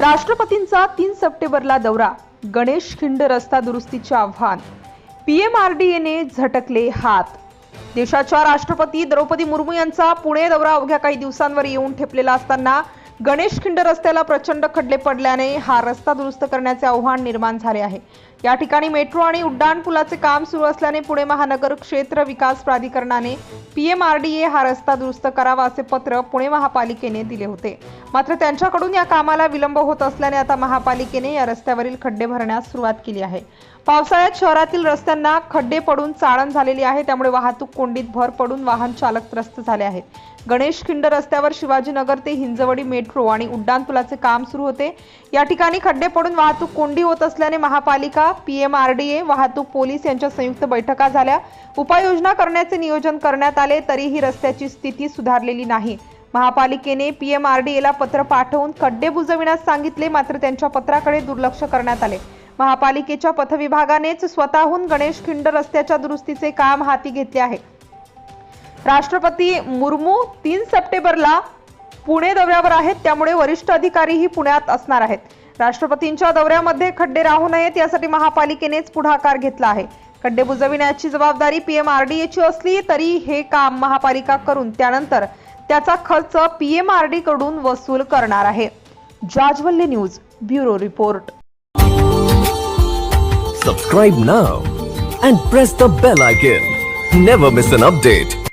राष्ट्रपतींचा तीन सप्टेंबरला दौरा गणेश खिंड रस्ता दुरुस्तीचे आव्हान पीएमआरडीएने झटकले हात. देशाच्या राष्ट्रपती द्रौपदी मुर्मू यांचा पुणे दौरा अवघ्या काही दिवसांवर येऊन ठेपलेला असताना गणेश खिंड रस्त्याला प्रचंड खड्डे पडल्याने हा रस्ता दुरुस्त करण्याचे आव्हान निर्माण झाले आहे. या ठिकाणी मेट्रो आणि उड्डाणपुलाचे काम सुरू असल्याने पुणे महानगर क्षेत्र विकास प्राधिकरणाने पीएमआरडीए हा रस्ता दुरुस्त करावा असे पत्र पुणे महापालिकेने दिले होते. मात्र त्यांच्याकडून या कामाला विलंब होत असल्याने आता महापालिकेने या रस्त्यावरील खड्डे भरण्यास सुरुवात केली आहे. पावसाळ्यात शहरातील रस्त्यांना खड्डे पडून चाळण झालेली आहे त्यामुळे वाहतूक कोंडीत भर पडून वाहन चालक त्रस्त झाले आहेत. गणेश खिंड रस्त्यावर शिवाजीनगर ते हिंजवडी मेट्रो आणि उड्डाणपुलाचे काम सुरू होते. या ठिकाणी खड्डे पडून वाहतूक कोंडी होत असल्याने महापालिका पीएमआरडीए वाहतूक पोलीस यांच्या संयुक्त बैठका झाल्या. उपाययोजना करण्याचे नियोजन करण्यात आले तरीही रस्त्याची स्थिती सुधारलेली नाही. महापालिकेने पीएमआरडीएला पत्र पाठवून खड्डे बुजविण्यास सांगितले मात्र त्यांच्या पत्राकडे दुर्लक्ष करण्यात आले. महापालिकेच्या पथविभागानेच स्वतःहून गणेश खिंड रस्त्याच्या दुरुस्तीचे काम हाती घेतले आहे. राष्ट्रपती मुर्मू तीन सप्टेंबरला पुणे दौऱ्यावर आहेत त्यामुळे वरिष्ठ अधिकारीही पुण्यात असणार आहेत. राष्ट्रपतींच्या दौऱ्यामध्ये खड्डे राहू नयेत यासाठी महापालिकेनेच पुढाकार घेतला आहे. खड्डे बुजविण्याची जबाबदारी पीएमआरडीएची असली तरी हे काम महापालिका करून त्यानंतर त्याचा खर्च पीएमआरडी कडून वसूल करणार आहे. जाजवल्ले news bureau report. Subscribe now and press the bell icon never miss an update